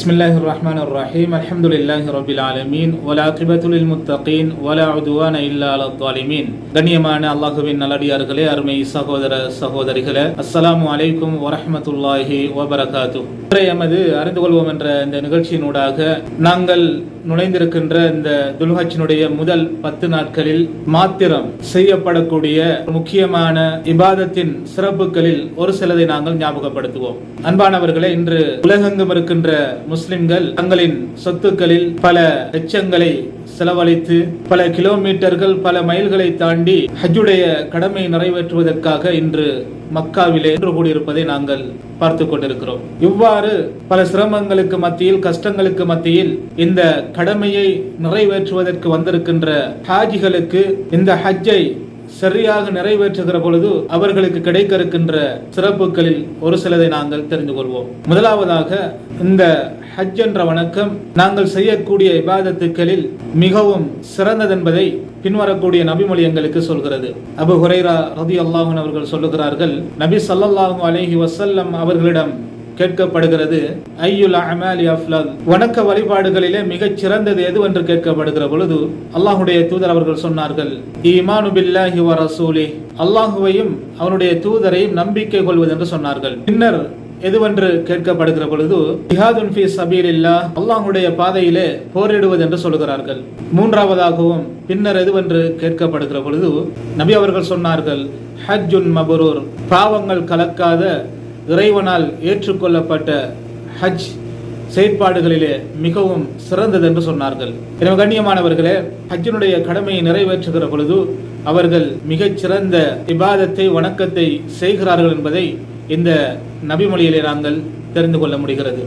بسم الله الرحمن الرحيم الحمد لله رب العالمين والعاقبة للمتقين ولا عدوان إلا على الظالمين கண்ணியமான அல்லாஹுவின் நல்லடியார்களே அருமை சகோதர சகோதரிகளே அஸ்ஸலாமு அலைக்கும் வரஹ்மத்துல்லாஹி வபரகாத்து இன்றைய எமது அறிந்து கொள்வோம் என்ற இந்த நிகழ்ச்சியினூடாக நாங்கள் நுழைந்திருக்கின்ற இந்த துல்ஹஜினுடைய முதல் பத்து நாட்களில் மாத்திரம் செய்யப்படக்கூடிய முக்கியமான இபாதத்தின் சிறப்புகளில் ஒரு சிலதை நாங்கள் ஞாபகப்படுத்துவோம் அன்பானவர்களே இன்று உலகெங்கும் இருக்கின்ற முஸ்லிம்கள் தங்களின் சொத்துக்களில் பல லட்சங்களை செலவழித்து பல கிலோமீட்டர்கள் பல மைல்களை தாண்டி ஹஜ்ஜுடைய கடமை நிறைவேற்றுவதற்காக இன்று மக்காவிலே நின்று கூடியிருப்பதை நாங்கள் பார்த்து கொண்டிருக்கிறோம். இவ்வாறு பல சிரமங்களுக்கு மத்தியில் கஷ்டங்களுக்கு மத்தியில் இந்த கடமையை நிறைவேற்றுவதற்கு வந்திருக்கின்ற ஹாஜிகளுக்கு இந்த ஹஜ்ஜை சரியாக நிறைவேற்றுகிற பொழுது அவர்களுக்கு கிடைக்க இருக்கின்ற சிறப்புகளில் ஒரு சிலதை நாங்கள் தெரிந்து கொள்வோம். முதலாவதாக இந்த ஹஜ் என்ற வணக்கம் நாங்கள் செய்யக்கூடிய இபாதத்துக்களில் மிகவும் சிறந்ததென்பதை பின்வரக்கூடிய நபிமொழி எங்களுக்கு சொல்கிறது. அபு ஹுரைரா ரதி அல்லாஹன் அவர்கள் சொல்லுகிறார்கள் நபி சல்லாஹூ அலஹி வசல்லம் அவர்களிடம் கேட்கப்படுகிறது. ஐயுல் அமாலி அஃப்லல். வணக்க வழிபாடுகளிலே மிகச் சிறந்தது எது என்று கேட்கப்படுகிற பொழுது அல்லாஹுடைய தூதர் அவர்கள் சொன்னார்கள் ஈமானு பில்லாஹி வ ரசூலி. அல்லாஹுவையும் அவனுடைய தூதரையும் நம்பிக்கை கொள்வது என்று சொன்னார்கள். பின்னர் எதுவென்று கேட்கப்படுகிற பொழுது ஜிஹாதுன் ஃபி சபீலில்லா அல்லாஹுடைய பாதையிலே போரிடுவது என்று சொல்கிறார்கள். மூன்றாவதாகவும் பின்னர் எதுவென்று கேட்கப்படுகிற பொழுது நபி அவர்கள் சொன்னார்கள் ஹஜ்ஜுன் மபரூர். பாவங்கள் கலக்காத இறைவனால் ஏற்றுக்கொள்ளப்பட்ட ஹஜ் செயற்பாடுகளிலே மிகவும் சிறந்தது என்று சொன்னார்கள். எனவே கண்ணியமானவர்களே ஹஜ்ஜினுடைய கடமையை நிறைவேற்றுகிற பொழுது அவர்கள் மிகச் சிறந்த இபாதத்தை வணக்கத்தை செய்கிறார்கள் என்பதை இந்த நபிமொழியிலே நாங்கள் தெரிந்து கொள்ள முடிகிறது.